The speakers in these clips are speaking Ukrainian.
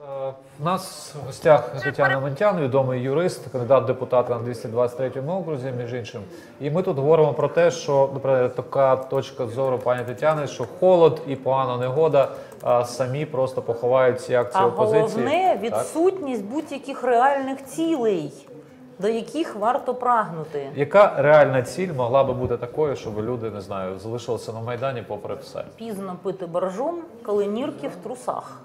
Е, У нас в гостях Тетяна Ментян, відомий юрист, кандидат в депутати на 223 окрузі, між іншим. І ми тут говоримо про те, що наприклад, така точка зору пані Тетяни, що холод і погана негода а, самі просто поховають ці акції А опозиції. головне відсутність будь-яких реальних цілей, до яких варто прагнути. Яка реальна ціль могла би бути такою, щоб люди не знаю, залишилися на майдані попри все? Пізно пити боржом, коли нірки в трусах.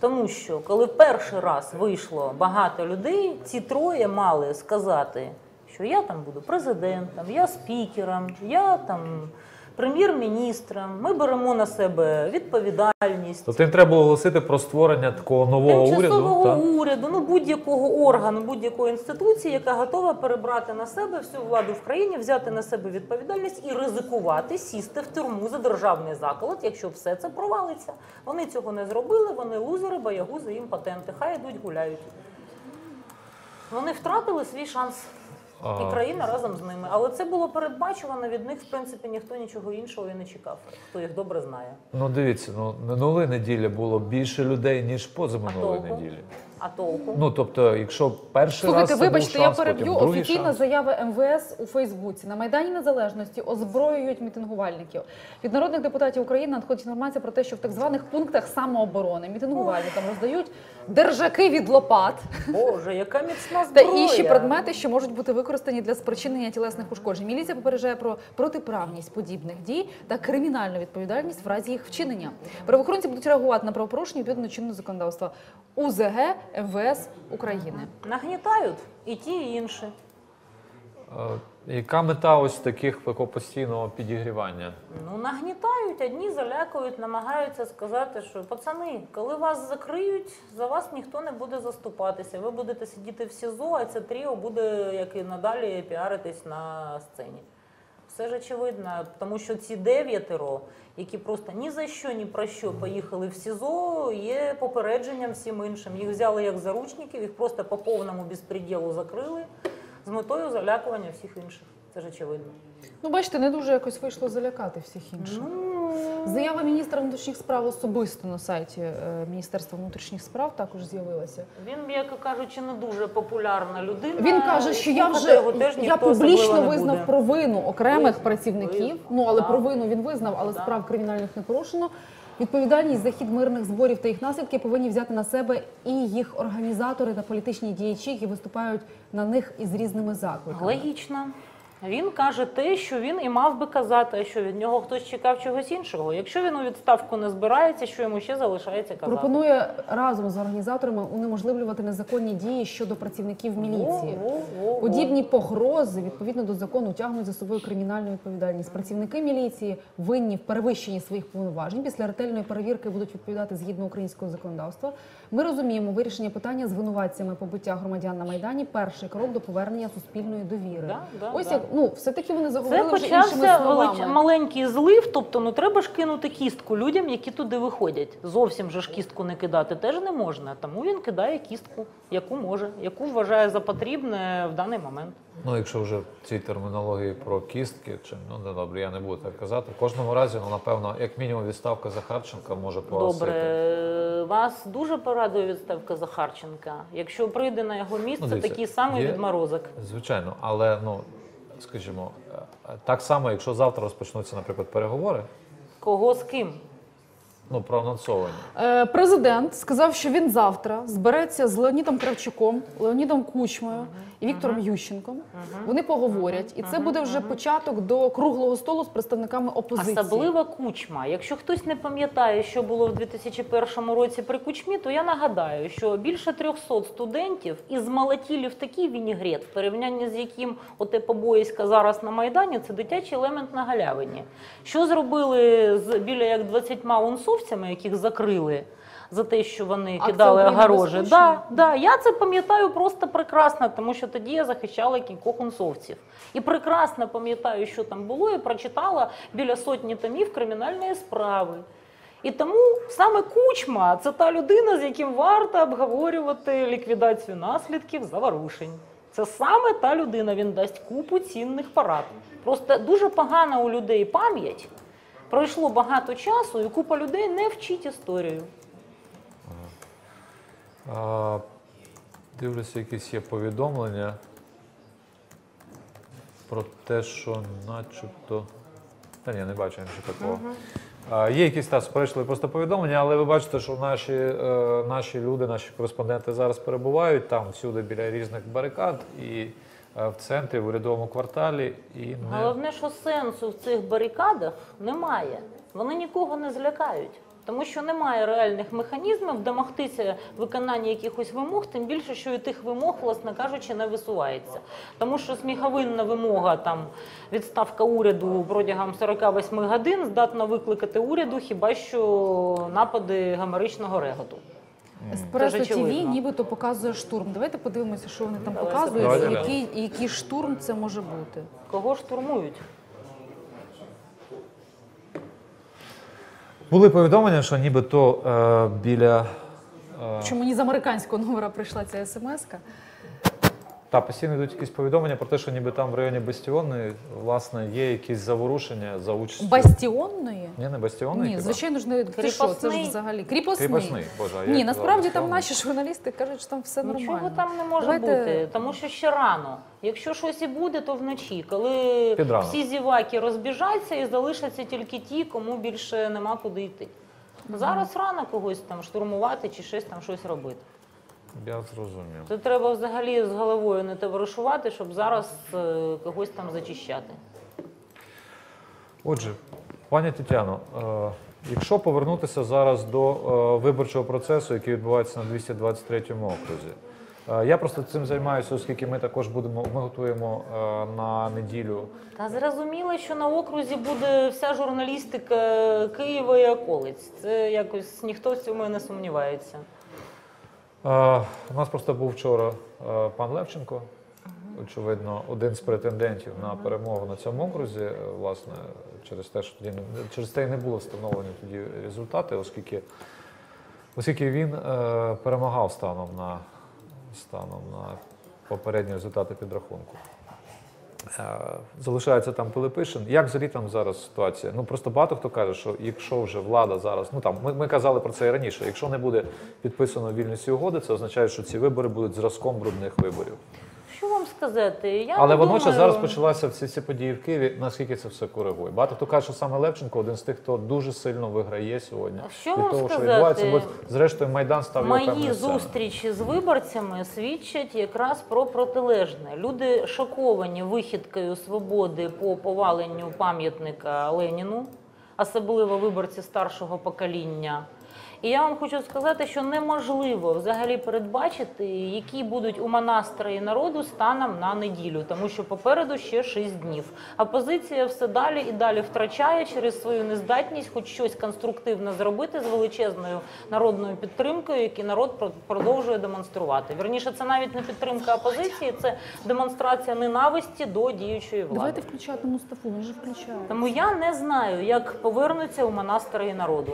Тому що коли перший раз вийшло багато людей, ці троє мали сказати, що я там буду президентом, я спікером, я там прем'єр-міністром. Ми беремо на себе відповідальність. Тобто їм треба було оголосити про створення такого нового уряду. Тимчасового так? уряду, ну будь-якого органу, будь-якої інституції, яка готова перебрати на себе всю владу в країні, взяти на себе відповідальність і ризикувати сісти в тюрму за державний заколот, якщо все це провалиться. Вони цього не зробили, вони лузери, боягузи, їм патенти. Хай йдуть гуляють. Вони втратили свій шанс. І країна разом з ними. Але це було передбачувано від них, в принципі, ніхто нічого іншого і не чекав, хто їх добре знає. Ну дивіться, ну минулої неділі було більше людей ніж позаминулої неділі. А толку? Ну тобто, якщо перший Слухайте, раз це вибачте, був я переб'ю потім другий офіційна шанс. заява МВС у Фейсбуці. На Майдані Незалежності озброюють мітингувальників. Від народних депутатів України надходить інформація про те, що в так званих пунктах самооборони мітингувальникам роздають держаки від лопат Боже, яка міцна та зброя. інші предмети, що можуть бути використані для спричинення тілесних ушкоджень. Міліція попереджає про протиправність подібних дій та кримінальну відповідальність в разі їх вчинення. Правоохоронці будуть реагувати на правопорушення відповідно чинного законодавства УЗГ МВС України. Нагнітають і ті, і інші. Е, Яка мета ось таких такого постійного підігрівання? Ну, нагнітають, одні залякують, намагаються сказати, що пацани, коли вас закриють, за вас ніхто не буде заступатися. Ви будете сидіти в СІЗО, а це тріо буде, як і надалі, піаритись на сцені. Все ж очевидно, тому що ці дев'ятеро, які просто ні за що, ні про що поїхали в СІЗО, є попередженням всім іншим. Їх взяли як заручників, їх просто по повному безпреділу закрили з метою залякування всіх інших. Це ж очевидно. Ну, бачите, не дуже якось вийшло залякати всіх інших. Ну, Заява міністра внутрішніх справ особисто на сайті е, Міністерства внутрішніх справ також з'явилася. Він, м'яко кажучи, не дуже популярна людина. Він каже, що я вже його теж я публічно визнав буде. провину окремих працівників. Ну але провину він визнав, але справ кримінальних не порушено. Відповідальність за хід мирних зборів та їх наслідки повинні взяти на себе і їх організатори та політичні діячі, які виступають на них із різними закликами. Логічно. Він каже те, що він і мав би казати, а що від нього хтось чекав чогось іншого. Якщо він у відставку не збирається, що йому ще залишається казати? Пропонує разом з організаторами унеможливлювати незаконні дії щодо працівників міліції. Во, во, во, во. Подібні погрози відповідно до закону тягнуть за собою кримінальну відповідальність. Працівники міліції винні в перевищенні своїх повноважень. Після ретельної перевірки будуть відповідати згідно українського законодавства. Ми розуміємо вирішення питання з винуватцями побиття громадян на майдані. Перший крок до повернення суспільної довіри. Да, да, Ось да. Ну все таки вони Це заговорили вже іншими почався словами. велич... маленький злив, тобто ну треба ж кинути кістку людям, які туди виходять. Зовсім же ж кістку не кидати теж не можна. Тому він кидає кістку, яку може, яку вважає за потрібне в даний момент. Ну, якщо вже в цій термінології про кістки, чи ну не добре, я не буду так казати. В кожному разі, ну напевно, як мінімум, відставка Захарченка може погасити. Добре, вас дуже порадує відставка Захарченка. Якщо прийде на його місце Ну, дивіться, такий самий є- відморозок. Звичайно, але ну скажімо, е, так само, якщо завтра розпочнуться, наприклад, переговори, Кого з ким? Ну проанонсовані. Е, Президент сказав, що він завтра збереться з Леонідом Кравчуком, Леонідом Кучмою і Віктором Ющенком. Вони поговорять, і це буде вже початок до круглого столу з представниками опозиції. Особливо кучма. Якщо хтось не пам'ятає, що було в 2001 році при кучмі, то я нагадаю, що більше 300 студентів із малатілів такий вінігрет, в порівнянні з яким оте побоїська зараз на майдані, це дитячий елемент на галявині. Що зробили з біля як 20 унсовцями, яких закрили? За те, що вони Акція кидали «Україна огорожі. Да, да, я це пам'ятаю просто прекрасно, тому що тоді я захищала кількох унсовців. І прекрасно пам'ятаю, що там було, і прочитала біля сотні томів кримінальної справи. І тому саме кучма це та людина, з яким варто обговорювати ліквідацію наслідків заворушень. Це саме та людина, він дасть купу цінних порад. Просто дуже погана у людей пам'ять. Пройшло багато часу, і купа людей не вчить історію. А, дивлюся, якісь є повідомлення про те, що начебто. Та ні, не бачу нічого такого. А, є якісь та суперечливі просто повідомлення, але ви бачите, що наші, е, наші люди, наші кореспонденти зараз перебувають там всюди біля різних барикад і в центрі, в урядовому кварталі. І не... Головне, що сенсу в цих барикадах немає. Вони нікого не злякають. Тому що немає реальних механізмів домогтися виконання якихось вимог, тим більше, що і тих вимог, власне кажучи, не висувається. Тому що сміховинна вимога там відставка уряду протягом 48 годин здатна викликати уряду хіба що напади гамеричного реготу. Еспресо ТВ нібито показує штурм. Давайте подивимося, що вони там показують, і да. який, і який штурм це може бути. Кого штурмують? Були повідомлення, що нібито е, біля. Е, Що мені з американського номера прийшла ця смс-ка. Та постійно йдуть якісь повідомлення про те, що ніби там в районі Бастіони власне є якісь заворушення за участю. Бастіонної? Ні, не Бастіони? Ні, звичайно ж не ти що, це ж Кріпосний. взагалі кріпосний. Кріпосний, боже, а я Ні, казав насправді там бастіонний. наші журналісти кажуть, що там все Нічого нормально. там не може Давайте- бути, тому що ще рано. Якщо щось і буде, то вночі, коли Під ранок. всі зіваки розбіжаться і залишаться тільки ті, кому більше нема куди йти. Зараз рано когось там штурмувати чи щось там щось робити. Я зрозумів. Тут треба взагалі з головою не товаришувати, щоб зараз е, когось там зачищати. Отже, пані Тетяно, е, якщо повернутися зараз до е, виборчого процесу, який відбувається на 223 окрузі, е, я просто цим займаюся, оскільки ми також будемо, ми готуємо е, на неділю Та зрозуміло, що на окрузі буде вся журналістика Києва і околиць. Це якось ніхто в цьому і не сумнівається. У нас просто був вчора пан Левченко, очевидно, один з претендентів на перемогу на цьому окрузі. Е, Власне, через те, що тоді не через те і не було встановлені тоді результати, оскільки, оскільки він е, перемагав станом на станом на попередні результати підрахунку. Е, Залишається там Пилипишин. Як взагалі там зараз ситуація? Ну просто багато хто каже, що якщо вже влада зараз, ну там ми, ми казали про це і раніше. Якщо не буде підписано вільності угоди, це означає, що ці вибори будуть зразком брудних виборів. Сказати? Я Але не водночас зараз почалися всі ці події в Києві. Наскільки це все коригує? Багато хто каже, що саме Левченко один з тих, хто дуже сильно виграє сьогодні що від того, що відбувається. Бо зрештою майдан став його Мої зустрічі з виборцями свідчать якраз про протилежне. Люди шоковані вихідкою свободи по поваленню пам'ятника Леніну, особливо виборці старшого покоління. І я вам хочу сказати, що неможливо взагалі передбачити, які будуть ума настрої народу станом на неділю, тому що попереду ще 6 днів. Опозиція все далі і далі втрачає через свою нездатність хоч щось конструктивне зробити з величезною народною підтримкою, яку народ про- продовжує демонструвати. Вірніше, це навіть не підтримка опозиції, це демонстрація ненависті до діючої влади. Давайте включати Мустафу, він же включає. Тому я не знаю, як повернуться ума настрої народу.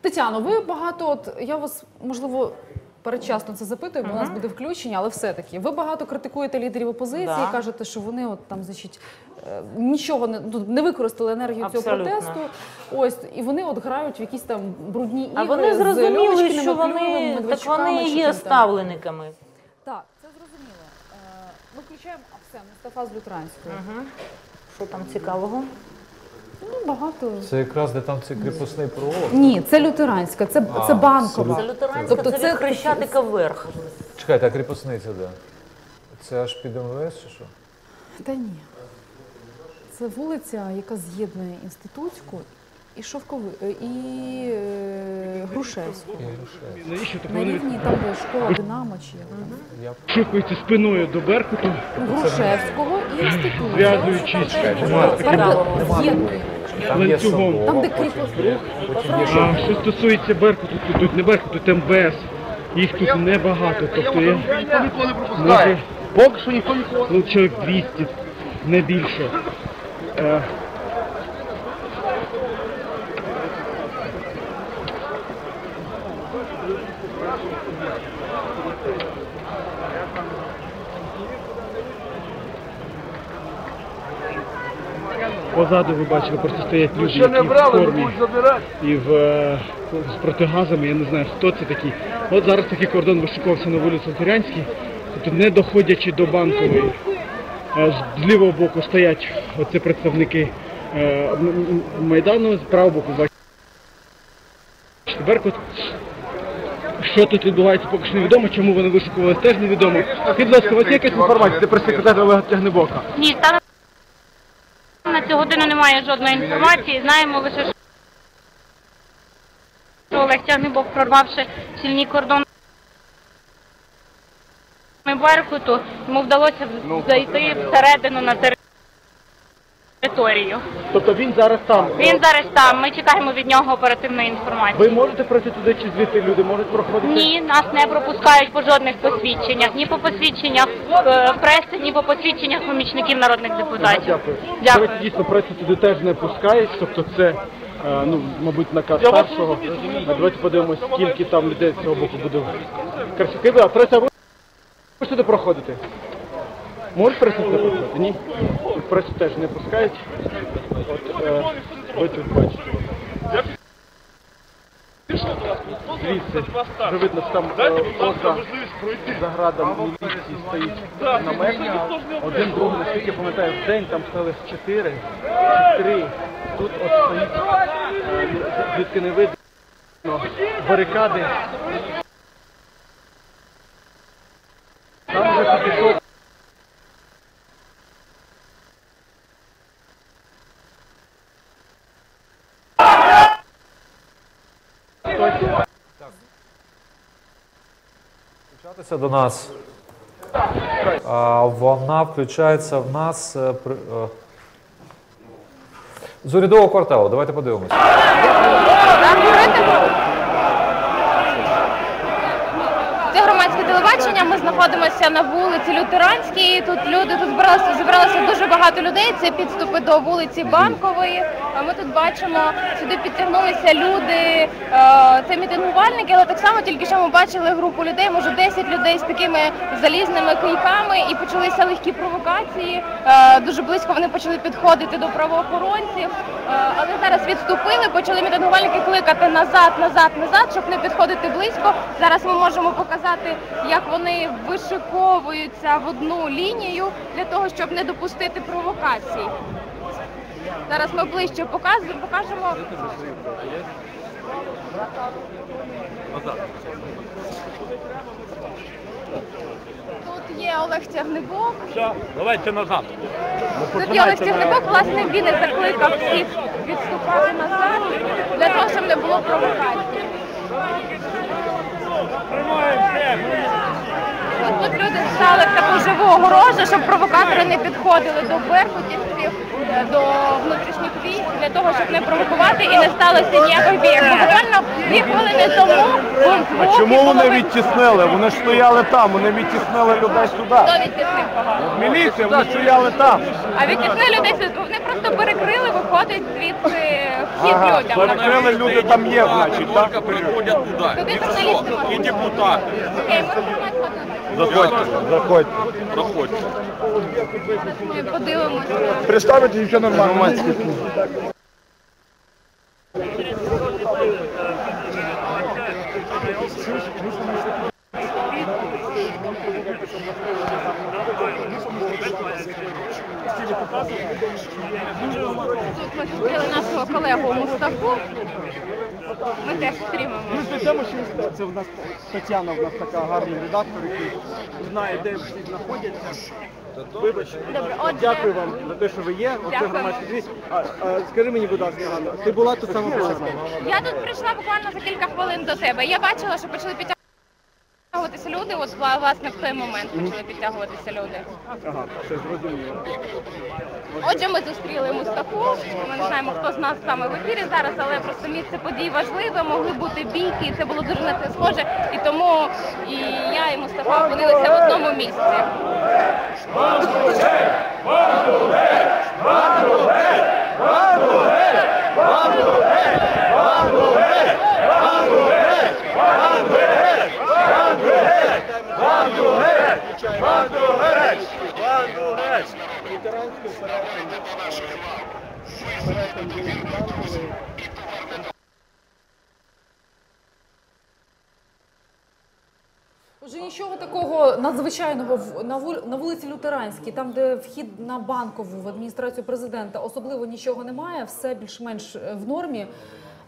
Тетяно, ви багато, от я вас можливо. Передчасно це запитую, бо у нас буде включення, але все-таки ви багато критикуєте лідерів опозиції, Да. кажете, що вони от там, значить, е, нічого не, ну, не використали енергію цього Абсолютно. протесту. Ось і вони от грають в якісь там брудні ігри. А вони зрозуміли, що вони так вони є ставленниками. Так, це зрозуміло. Е, Ми включаємо а все, Мустафа з Лютеранської. Що там цікавого? Ну, багато. Це якраз де там цей кріпосний провод. Ні, це лютеранська, це, А, це банкова. Це лютеранська, Тобто це, це від хрещатика вверх. Чекайте, а кріпосний це де? Це аж під МВС чи що? Та ні. Це вулиця, яка з'єднує інститутську і Шовкови, е, і е, Грушевську. Рішаю. На вони рівні там, де школа Динамо чи як там. Я спиною до Беркуту? Грушевського і інституту. Зв'язуючись З'єднує. Там є Ланцюгом. Там, де є А що. стосується Беркуту, то тут не Беркут, тут МБС. Їх тут небагато. Тобто є може, Поки що ніхто нікого ну, чоловік 200, не більше. Е, Позаду ви бачили, просто стоять люди, які в формі і в, е, з протигазами, я не знаю, хто це такий. От зараз такий кордон вишикувався на вулиці Турянській, тобто не доходячи до банкової. Е, З лівого боку стоять оці представники е, Майдану, з правого боку бачите Беркут. Що тут відбувається, поки що невідомо, чому вони вишукувалися, теж невідомо. Скажіть, будь ласка, у вас є якась інформація? Це прес-секретар Олега Тягнебока. Ні, станом на цю годину немає жодної інформації. Знаємо лише, що Олег Тягнибов прорвавши сильні кордони Беркуту, йому вдалося зайти всередину на територію. Тобто він зараз там. Він зараз там. Ми чекаємо від нього оперативної інформації. Ви можете пройти туди чи звідти люди можуть проходити? Ні, нас не пропускають по жодних посвідченнях, ні по посвідченнях е, преси, ні по посвідченнях помічників народних депутатів. Дякую. Дякую. Давайте дійсно пресу туди теж не пускають, тобто це, е, ну, мабуть, наказ старшого. А Давайте подивимось, скільки там людей з цього боку буде. Красивки, а преса ви ви сюди проходите? Можуть пресу проходити? Ні. Пресу теж не пускають. От, е, ви тут бачите. Звідси вже видно, що там е, поза заградом міліції стоїть намет. Один другий, наскільки я пам'ятаю, в день там стали чотири чи три. Тут от стоїть, е, звідки не видно, барикади. Там вже підійшов хтось. Включатися до нас. Вона включається в нас е, е, з урядового кварталу. Давайте подивимося. Це громадське телебачення. Ми знаходимося на вулиці Лютеранській. Тут люди тут збиралися зібралося дуже багато людей. Це підступи до вулиці Банкової. А ми тут бачимо, сюди підтягнулися люди. Е, Це мітингувальники, але так само тільки що ми бачили групу людей, може 10 людей з такими залізними кийками, і почалися легкі провокації. Е, Дуже близько вони почали підходити до правоохоронців. Е, Але зараз відступили, почали мітингувальники кликати назад, назад, назад, щоб не підходити близько. Зараз ми можемо показати, як вони вишиковуються в одну лінію для того, щоб не допустити провокацій. Зараз ми ближче показуємо, покажемо. Тут є Олег Тягнебок. Давайте назад. Тут є Олег Тягнебок, власне, він і закликав всіх відступати назад для того, щоб не було провокацій. Тут, тут люди стали живу огорожу, щоб провокатори не підходили до беркутівців, до внутрішніх військ, для того, щоб не провокувати і не сталося ніяких бійок. Буквально дві хвилини тому А чому вони відтіснили? Вони ж стояли там, вони відтіснили людей сюди. Хто відтіснив кого? Міліція, вони стояли там. А відтіснили людей сюди. Вони просто перекрили, виходить звідси вхід людям. Перекрили люди там є, значить, так? приходят туда. Туди журналісти можуть. И депутаты. Окей, ми громадсько Заходьте, заходьте. Проходят. ми подивимося. Представити нічого нормально. Тут ми зустріли нашого колегу Мустафу. Ми теж стрімимо. Тема, що це в нас Тетяна, в нас така гарний редактор, який знає, де всі знаходяться. Вибачте. Добре, отже, Дякую вам за те, що ви є. Оце Дякую. громадський звіт. А, а, скажи мені, будь ласка, Ганна, ти була тут саме я тут прийшла буквально за кілька хвилин до тебе. Я бачила, що почали Підтягуватися люди, от власне в той момент почали підтягуватися люди. Ага, все зрозуміло. Отже, ми зустріли Мустаку. Ми не знаємо, хто з нас саме в ефірі зараз, але просто місце подій важливе, могли бути бійки, і це було дуже на це схоже. І тому і я, і Мустафа опинилися в одному місці. Мандруге! Мандруге! Мандруге! Мандруге! Литеранский порядок. Порядок Вже нічого такого надзвичайного в- на вул- на вулиці Лютеранській, там де вхід на банкову в адміністрацію президента, особливо нічого немає, все більш-менш е, в нормі.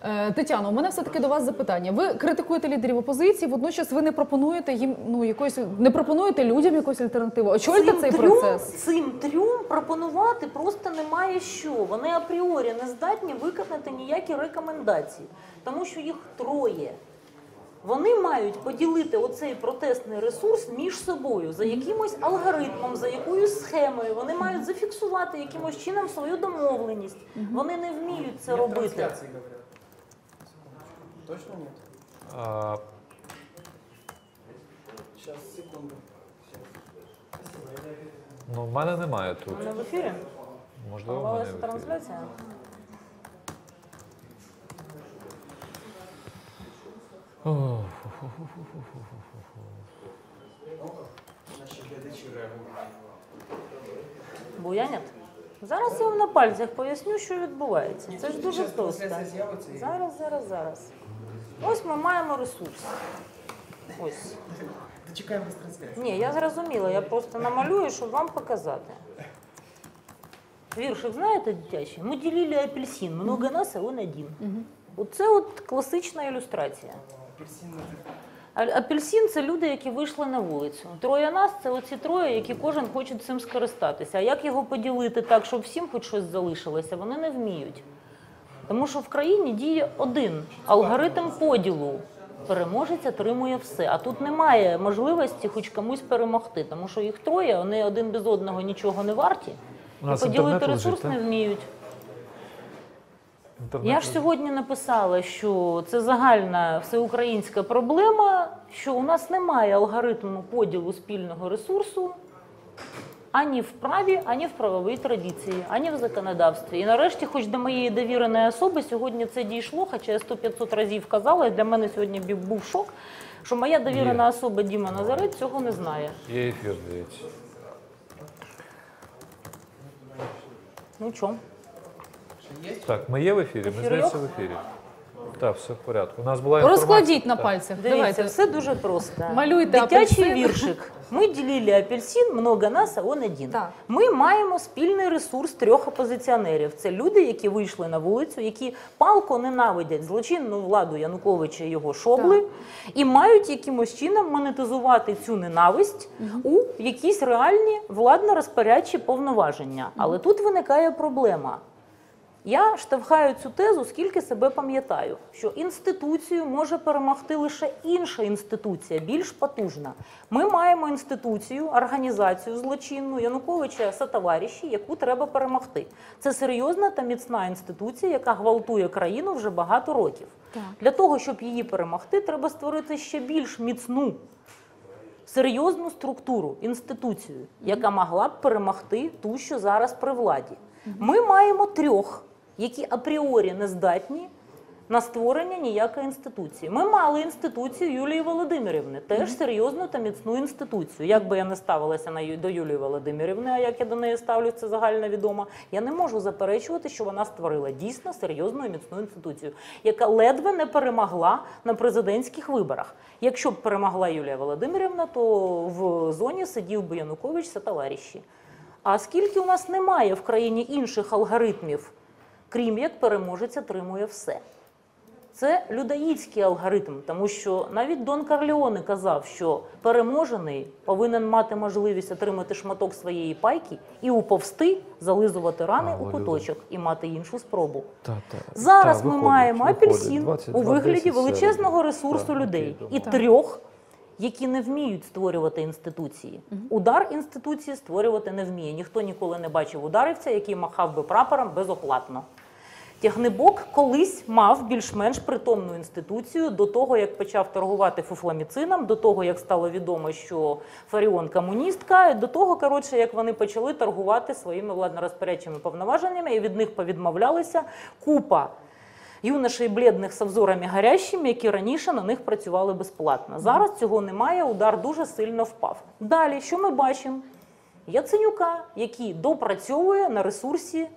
Е, Тетяно, у мене все таки до вас запитання. Ви критикуєте лідерів опозиції, водночас ви не пропонуєте їм ну якоїсь не пропонуєте людям якусь альтернативу. Очольте цей трьом, процес. Цим трьом пропонувати просто немає що. Вони апріорі не здатні виконати ніякі рекомендації, тому що їх троє. Вони мають поділити оцей протестний ресурс між собою за якимось алгоритмом, за якоюсь схемою. Вони мають зафіксувати якимось чином свою домовленість. Вони не вміють це робити. Точно нет? А, Сейчас, секунду. ну, в мене немає тут. Вони в ефірі. Можливо, в мене в ефірі. трансляція. Наші глядачі реагують. Буянять? Зараз я вам на пальцях поясню, що відбувається. Це ж дуже просто. Зараз, зараз, зараз. Ось ми маємо ресурс. Ось. Дочекаємось трансляції. Ні, я зрозуміла, я просто намалюю, щоб вам показати. Віршик, знаєте, дитячий? Ми ділили апельсин, много нас, а він один. Оце от класична ілюстрація. Апельсин Апельсин це люди, які вийшли на вулицю. Троє нас це оці троє, які кожен хоче цим скористатися. А як його поділити так, щоб всім хоч щось залишилося, вони не вміють. Тому що в країні діє один алгоритм поділу. Переможець отримує все. А тут немає можливості хоч комусь перемогти, тому що їх троє, вони один без одного нічого не варті. У І поділити ресурс лежить, не вміють. Інтернет Я ж сьогодні написала, що це загальна всеукраїнська проблема, що у нас немає алгоритму поділу спільного ресурсу ані в праві, ані в правовій традиції, ані в законодавстві. І нарешті, хоч до моєї довіреної особи, сьогодні це дійшло, хоча я 100-500 разів казала, і для мене сьогодні був шок, що моя довірена Є. особа Діма Назарет цього не знає. Є ефір, дивіться. Ну чому? Так, ми є в ефірі? Ми здається в ефірі. Так, все в порядку. У нас була інформація. Розкладіть на Так. пальцях. Дивіться, Давайте. все дуже просто. Малюйте Дитячий апельсин. віршик. Ми ділили апельсин, много нас, а он один. Так. Ми маємо спільний ресурс трьох опозиціонерів. Це люди, які вийшли на вулицю, які палко ненавидять злочинну владу Януковича і його шобли, і мають якимось чином монетизувати цю ненависть у якісь реальні владно-розпорядчі повноваження. Але тут виникає проблема. Я штовхаю цю тезу, скільки себе пам'ятаю, що інституцію може перемогти лише інша інституція, більш потужна. Ми маємо інституцію, організацію злочинну Януковича сотовариші, яку треба перемогти. Це серйозна та міцна інституція, яка гвалтує країну вже багато років. Для того, щоб її перемогти, треба створити ще більш міцну серйозну структуру, інституцію, яка могла б перемогти ту, що зараз при владі. Ми маємо трьох, які апріорі не здатні на створення ніякої інституції. Ми мали інституцію Юлії Володимирівни, теж серйозну та міцну інституцію. Як би я не ставилася на до Юлії Володимирівни, а як я до неї ставлюся, це загально відомо. Я не можу заперечувати, що вона створила дійсно серйозну і міцну інституцію, яка ледве не перемогла на президентських виборах. Якщо б перемогла Юлія Володимирівна, то в зоні сидів би Янукович та товариші. А скільки у нас немає в країні інших алгоритмів, крім як переможець отримує все. Це людоїдський алгоритм, тому що навіть Дон Карлеоне казав, що переможений повинен мати можливість отримати шматок своєї пайки і уповсти, зализувати рани А, у куточок і мати іншу спробу. Та, та. Зараз Та, ми виходить, маємо апельсин 22, у вигляді 10 величезного ресурсу Так, людей і добре. трьох, які не вміють створювати інституції. Удар інституції створювати не вміє. Ніхто ніколи не бачив ударівця, який махав би прапором безоплатно. Тягнебок колись мав більш-менш притомну інституцію до того, як почав торгувати фуфламіцином, до того, як стало відомо, що Фаріон комуністка, до того, коротше, як вони почали торгувати своїми владно-розпорядчими повноваженнями і від них повідмовлялися купа юношей бледних з взорами гарящими, які раніше на них працювали безплатно. Зараз цього немає, удар дуже сильно впав. Далі, що ми бачимо? Яценюка, який допрацьовує на ресурсі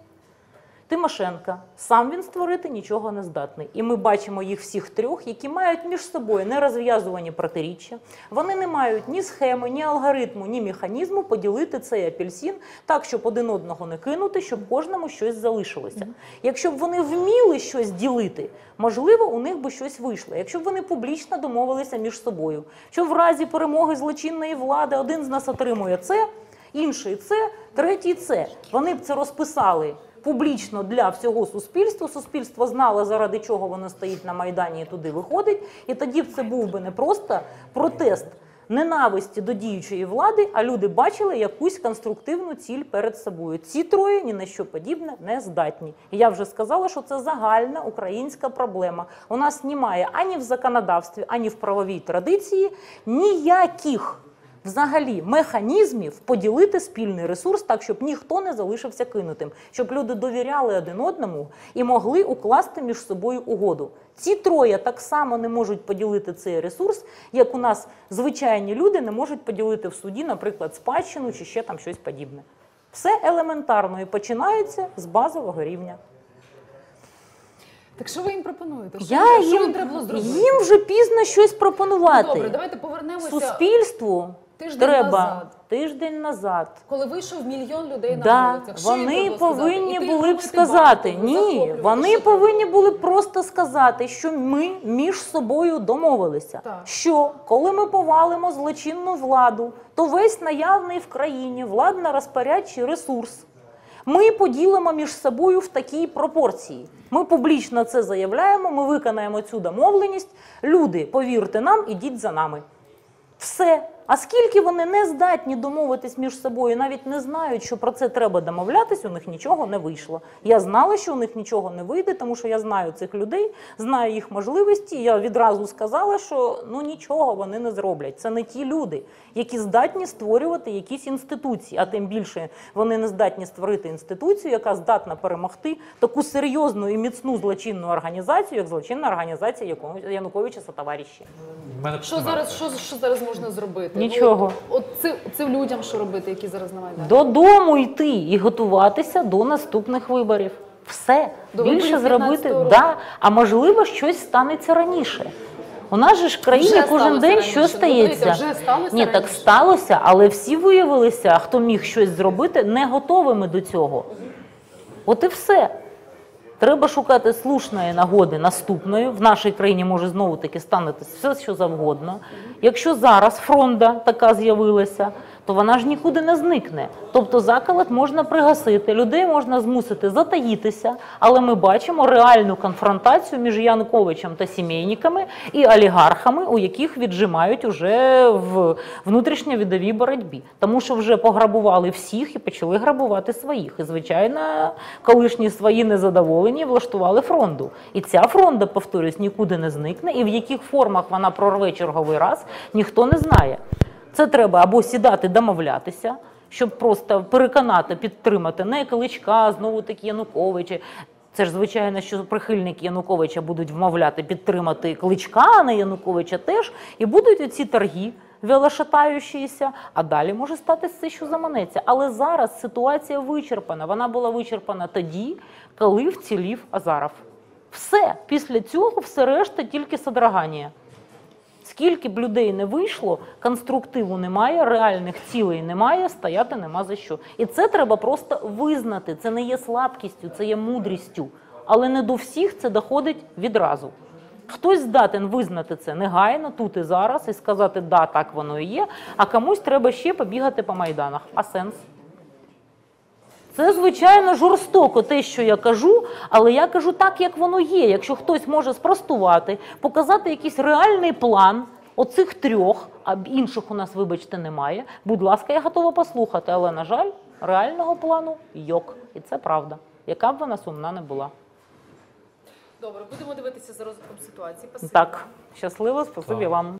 Тимошенка, сам він створити нічого не здатний. І ми бачимо їх всіх трьох, які мають між собою нерозв'язувані протиріччя. Вони не мають ні схеми, ні алгоритму, ні механізму поділити цей апельсин так, щоб один одного не кинути, щоб кожному щось залишилося. Якщо б вони вміли щось ділити, можливо, у них би щось вийшло. Якщо б вони публічно домовилися між собою, що в разі перемоги злочинної влади один з нас отримує це, інший це, третій це. Вони б це розписали публічно для всього суспільства. Суспільство знало, заради чого воно стоїть на Майдані і туди виходить. І тоді це був би не просто протест ненависті до діючої влади, а люди бачили якусь конструктивну ціль перед собою. Ці троє ні на що подібне не здатні. І я вже сказала, що це загальна українська проблема. У нас немає ані в законодавстві, ані в правовій традиції ніяких взагалі механізмів поділити спільний ресурс так, щоб ніхто не залишився кинутим, щоб люди довіряли один одному і могли укласти між собою угоду. Ці троє так само не можуть поділити цей ресурс, як у нас звичайні люди не можуть поділити в суді, наприклад, спадщину чи ще там щось подібне. Все елементарно і починається з базового рівня. Так що ви їм пропонуєте? Що, Я що їм, їм треба було зробити? їм вже пізно щось пропонувати. Добре, давайте повернемося. Суспільству Тиждень треба назад. тиждень назад. Коли вийшов мільйон людей на Да, вулицях, що їм вони повинні сказати? Були б сказати банку, ні. Вони що повинні були б просто сказати, що ми між собою домовилися. Так. Що коли ми повалимо злочинну владу, то весь наявний в країні владно-розпорядчий ресурс. Ми поділимо між собою в такій пропорції. Ми публічно це заявляємо, ми виконаємо цю домовленість. Люди, повірте нам, ідіть за нами. Все. А скільки вони не здатні домовитись між собою, навіть не знають, що про це треба домовлятись, у них нічого не вийшло. Я знала, що у них нічого не вийде, тому що я знаю цих людей, знаю їх можливості. Я відразу сказала, що ну нічого вони не зроблять. Це не ті люди, які здатні створювати якісь інституції, а тим більше вони не здатні створити інституцію, яка здатна перемогти таку серйозну і міцну злочинну організацію, як злочинна організація Януковича та товариші. Що зараз, що, що зараз можна зробити? Нічого. От, от це, це людям що робити, які зараз на Майдані? Додому йти і готуватися до наступних виборів. Все До більше зробити, 15-го року. да. а можливо, щось станеться раніше. У нас же ж в країні Вже кожен день раніше. що Ну, стається. вже сталося Ні, так сталося, але всі виявилися, хто міг щось зробити, не готовими до цього. От і все. Треба шукати слушної нагоди наступної. В нашій країні може знову таки станеться все, що завгодно. Якщо зараз фронта така з'явилася, то вона ж нікуди не зникне. Тобто заколот можна пригасити, людей можна змусити затаїтися, але ми бачимо реальну конфронтацію між Януковичем та сімейниками і олігархами, у яких віджимають уже в внутрішньовідовій боротьбі. Тому що вже пограбували всіх і почали грабувати своїх. І, звичайно, колишні свої незадоволені влаштували фронту. І ця фронта, повторюсь, нікуди не зникне, і в яких формах вона прорве черговий раз, ніхто не знає. Це треба або сідати, домовлятися, щоб просто переконати, підтримати не Кличка, знову таки Януковича. Це ж звичайно, що прихильники Януковича будуть вмовляти підтримати Кличка, а не Януковича теж, і будуть оці торги велошатаючіся, а далі може стати все, що заманеться. Але зараз ситуація вичерпана. Вона була вичерпана тоді, коли вцілів Азаров. Все після цього, все решта тільки содрогання. Скільки б людей не вийшло, конструктиву немає, реальних цілей немає, стояти нема за що. І це треба просто визнати. Це не є слабкістю, це є мудрістю. Але не до всіх це доходить відразу. Хтось здатен визнати це негайно, тут і зараз, і сказати, да, так воно і є, а комусь треба ще побігати по майданах. А сенс? Це, звичайно, жорстоко те, що я кажу, але я кажу так, як воно є. Якщо хтось може спростувати, показати якийсь реальний план оцих трьох, а інших у нас, вибачте, немає. Будь ласка, я готова послухати, але, на жаль, реального плану йок. І це правда, яка б вона сумна не була. Добре, будемо дивитися за розвитком ситуації. Так, щасливо, спасибі вам.